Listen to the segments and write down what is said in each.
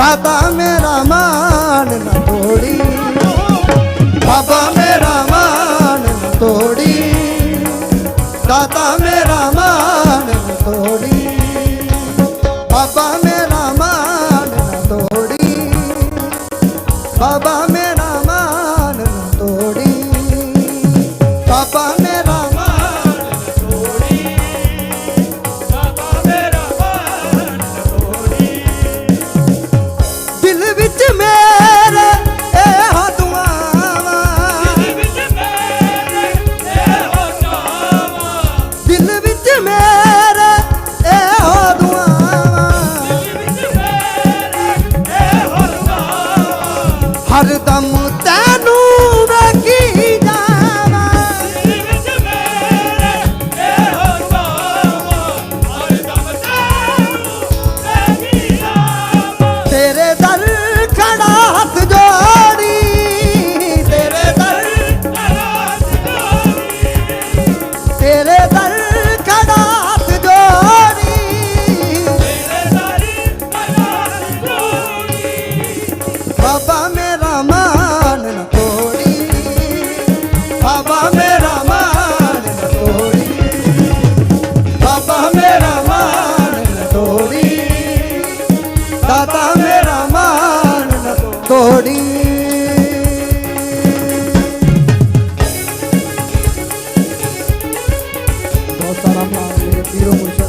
बाबा मेरा मान न तोड़ी बाबा मेरा मान न तोड़ी दादा मेरा मान न तोड़ी बाबा मेरा मान न तोड़ी बाबा me. সারা তিরমূল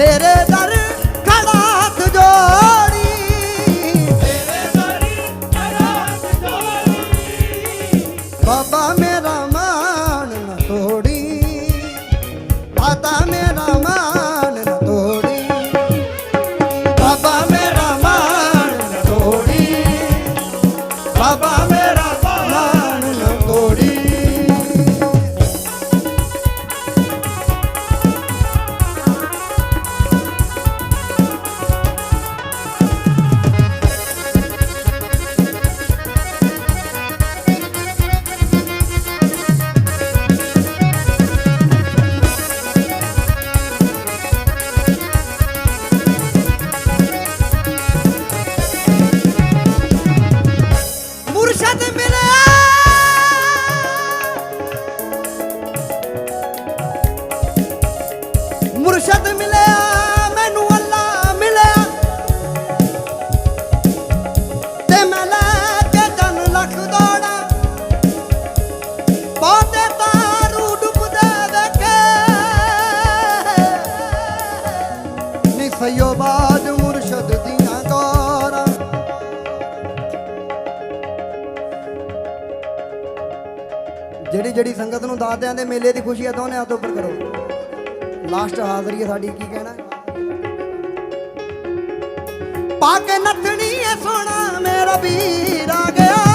ਤੇਰੇ ਦਰ ਖੜਾ ਹੱਥ ਜੋੜੀ। ਤੇਰੇ ਦਰ ਰਾਤ ਗੋਰੀ ਬਾਬਾ ਮੇਰਾ ਮਾਨ ਨਾ ਤੋੜੀ। ਦਾਤਾ ਮੇਰਾ ਮਾਨ ਨਾ ਤੋੜੀ। ਬਾਬਾ ਮੇਰਾ ਮਾਨ ਨਾ ਤੋੜੀ। ਬਾਬਾ ਮੇਰਾ ਮੁਰਸ਼ਦ ਮਿਲਿਆ, ਮੈਨੂੰ ਅੱਲਾ ਮਿਲਿਆ। ਤੇ ਮੈਂ ਲੈ ਕੇ ਜਨ ਲੱਖ ਦੌੜਾ। ਬਹੁਤੇ ਤਾਰੂ ਡੁੱਬਦੇ ਦੇਖੇ ਨੀ ਸਈਓ ਬਾਜ ਮੁਰਸ਼ਦ ਦੀਆਂ ਗੌਰਾਂ। ਜਿਹੜੀ ਜਿਹੜੀ ਸੰਗਤ ਨੂੰ ਦਾਦਿਆਂ ਦੇ ਮੇਲੇ ਦੀ ਖੁਸ਼ੀ ਹੈ ਦੋਨੇ ਹੱਥ ਉੱਪਰ ਕਰੋ। ਲਾਸਟ ਹਾਜ਼ਰੀ ਹੈ ਸਾਡੀ, ਕੀ ਕਹਿਣਾ? ਪਾ ਕੇ ਨੱਥਣੀ ਐ ਸੋਹਣਾ, ਮੇਰਾ ਵੀਰ ਆ ਗਿਆ।